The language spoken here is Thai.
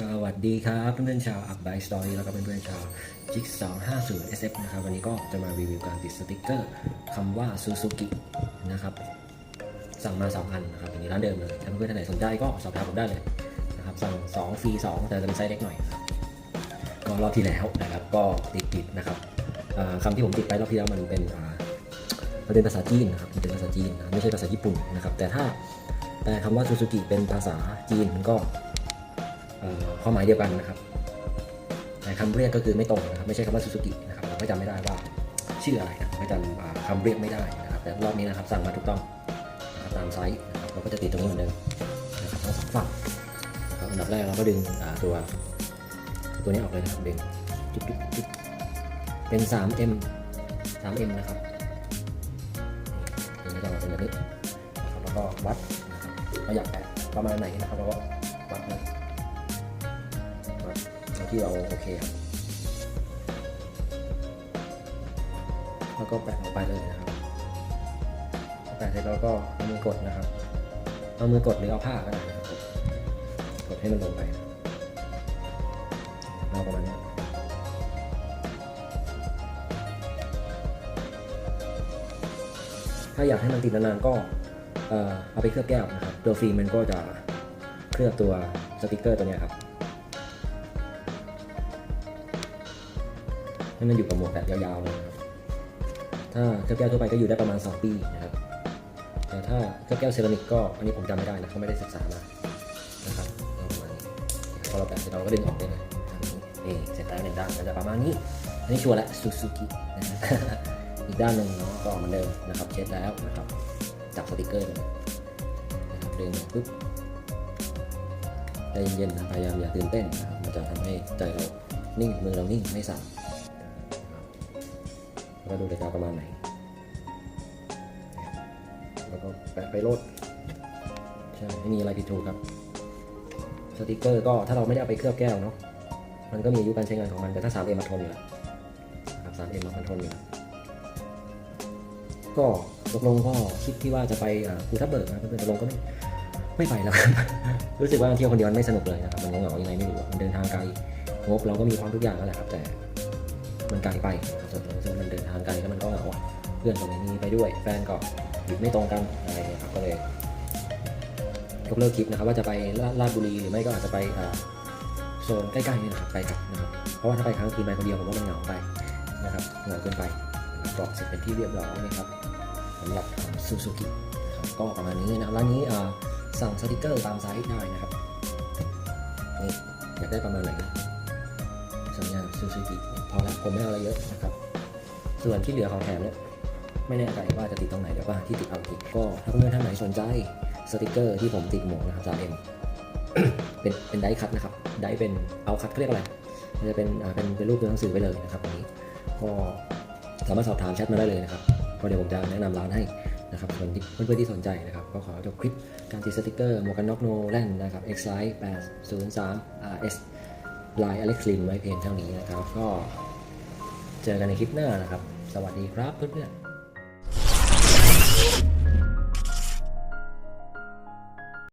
สวัสดีครับเพื่อนๆชาวอัพไบสตอรี่แล้วก็เพื่อนๆชาวจิก250 SF นะครับวันนี้ก็จะมารีวิวการติดสติกเกอร์คำว่าซูซูกินะครับสั่งมา 2 อันนะครับอย่างนี้ร้านเดิมเลยถ้าเพื่อนๆท่านไหนสนใจก็สอบถามผมได้เลยนะครับสั่ง 2 ฟรี 2 แต่จะเป็นไซส์เล็กหน่อยครับก็รอบที่แล้วนะครับก็ติดติดๆนะครับคำที่ผมติดไปรอบที่แล้วมันเป็นอ่ามันเป็นภาษาจีนนะครับมันเป็นภาษาจีนนะไม่ใช่ภาษาญี่ปุ่นนะครับแต่ถ้าแปลคำว่าซูซูกิเป็นภาษาจีนก็ ความหมายเดียวกันนะครับแต่คำเรียกก็คือไม่ตรงนะครับไม่ใช่คำว่าซูซูกินะครับเราก็จำไม่ได้ว่าชื่ออะไรนะก็จำอ่าคำเรียกไม่ได้นะครับแต่รอบนี้นะครับสั่งมาถูกต้องตามไซส์เราก็จะติดตรงนี้เหมือนเดิมนะครับทั้งสองฝั่งอันดับแรกเราก็ดึงตัวตัวนี้ออกเลยนะครับดึงจุ๊บจุ๊บจุ๊บเป็น 3M 3M นะครับนี่ก็เป็นแบบนี้นะครับแล้วก็วัดนะครับเราอยากปะประมาณไหนนะครับเราก็วัดเลย ที่เราโอเคครับแล้วก็แปะลงไปเลยนะครับแปะเสร็จแล้วก็เอามือกดนะครับ เอามือกดหรือเอาผ้าก็ได้นะครับกดให้มันลงไปเอาประมาณนี้ถ้าอยากให้มันติดนานๆก็เอาไปเคลือบแก้วนะครับ ตัวฟิล์มมันก็จะเคลือบตัวสติกเกอร์ตัวนี้ครับ ให้มันอยู่กับหมวกแบบยาวๆเลยนะครับถ้าเครื่องแก้วทั่วไปก็อยู่ได้ประมาณ 2 ปีนะครับแต่ถ้าเครื่องแก้วเซรามิกก็อันนี้ผมจำไม่ได้นะเขาไม่ได้ศึกษามานะครับประมาณนี้พอเราแปะเสร็จเราก็ดึงออกได้เลยนี่เสร็จแล้วหนึ่งด้านมันจะประมาณนี้ อันนี้ชัวร์แล้วซูซูกินะฮะอีกด้านหนึ่งเนาะก็เหมือนเดิมนะครับเช็ดแล้วนะครับจับสติกเกอร์เลยนะครับดึงปุ๊บใจเย็นๆนะพยายามอย่าตื่นเต้นนะครับมันจะทำให้ใจเรานิ่งมือเรานิ่งไม่สั่น แล้วก็ดูรายการประมาณไหน แล้วก็แปะไปโลดใช่ไม่มีอะไรผิดถูกครับ สติกเกอร์ก็ถ้าเราไม่ได้เอาไปเคลือบแก้วเนาะ มันก็มีอายุการใช้งานของมัน แต่ถ้า 3M มันทนอยู่แล้วครับ 3M มันทนอยู่แล้วก็ตกลงก็คิดที่ว่าจะไปอ่าภูทับเบิกนะเพื่อนๆตกลงก็ไม่ไม่ไปแล้วครับรู้สึกว่าเที่ยวคนเดียวมันไม่สนุกเลยนะครับมันเหงาๆยังไงไม่รู้มันเดินทางไกลงบเราก็มีพร้อมทุกอย่างแล้วแหละครับแต่ มันไกลไปส่วนส่วนมันเดินทางไกลแล้วมันก็เหงาเพื่อนก็ไม่มีไปด้วย แฟนก็หยุดไม่ตรงกันอะไรเงี้ยครับก็เลยยกเลิกคลิปนะครับว่าจะไปลาดบุรีหรือไม่ก็อาจจะไปโซนใกล้ๆนี่นะครับไปกับนะครับเพราะว่าถ้าไปครั้งคืนไปคนเดียวผมว่ามันเหงาไปนะครับเหงาเกินไปบกรอกเสร็จเป็นที่เรียบร้อยนะครับสำหรับซูซูกิครับก็ประมาณนี้นะครับร้านนี้สั่งสติกเกอร์ตามไซส์ได้นะครับนี่อยากได้ประมาณไหนสัญญา ซูซูกิพอแล้วผมไม่เอาอะไรเยอะนะครับส่วนที่เหลือของแถมเนี่ยไม่แน่ใจว่าจะติดตรงไหนเดี๋ยวก็หาที่ติดเอาอีกก็ถ้าเพื่อนท่านไหนสนใจสติกเกอร์ที่ผมติดหมวกนะครับ 3M เป็นเป็นไดคัตนะครับไดเป็นเอาคัตเขาเรียกอะไรมันจะเป็นอ่าเป็นเป็นรูปตัวหนังสือไปเลยนะครับอันนี้ก็สามารถสอบถามแชทมาได้เลยนะครับก็เดี๋ยวผมจะแนะนำร้านให้นะครับส่วนที่เพื่อนๆที่สนใจนะครับ ก็ขอจบคลิปการติดสติกเกอร์หมวกกันน็อกโนแลนนะครับ X Lite 803 RS ไลน์อเล็กซ์ลินไว้เพียงเท่านี้นะครับ ก็เจอกันในคลิปหน้านะครับ สวัสดีครับเพื่อนๆ